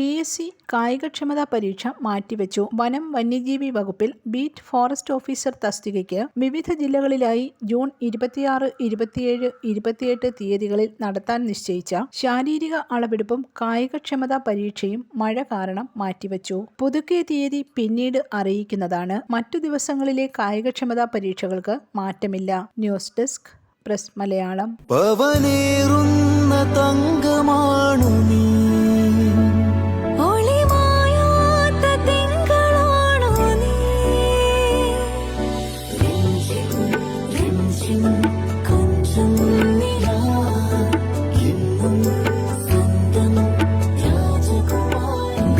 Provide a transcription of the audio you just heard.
P S C കായികക്ഷമതാ പരീക്ഷ മാറ്റിവെച്ചു. വനം വന്യജീവി വകുപ്പിൽ ബീറ്റ് ഫോറസ്റ്റ് ഓഫീസർ തസ്തികയ്ക്ക് വിവിധ ജില്ലകളിലായി ജൂൺ ഇരുപത്തിയാറ് ഇരുപത്തിയേഴ് ഇരുപത്തിയെട്ട് തീയതികളിൽ നടത്താൻ നിശ്ചയിച്ച ശാരീരിക അളവെടുപ്പും കായികക്ഷമതാ പരീക്ഷയും മഴ കാരണം മാറ്റിവെച്ചു. പുതുക്കിയ തീയതി പിന്നീട് അറിയിക്കുന്നതാണ്. മറ്റു ദിവസങ്ങളിലെ കായികക്ഷമതാ പരീക്ഷകൾക്ക് മാറ്റമില്ല. News desk press Malayalam. പവനേറുന്ന രാജകുമാരി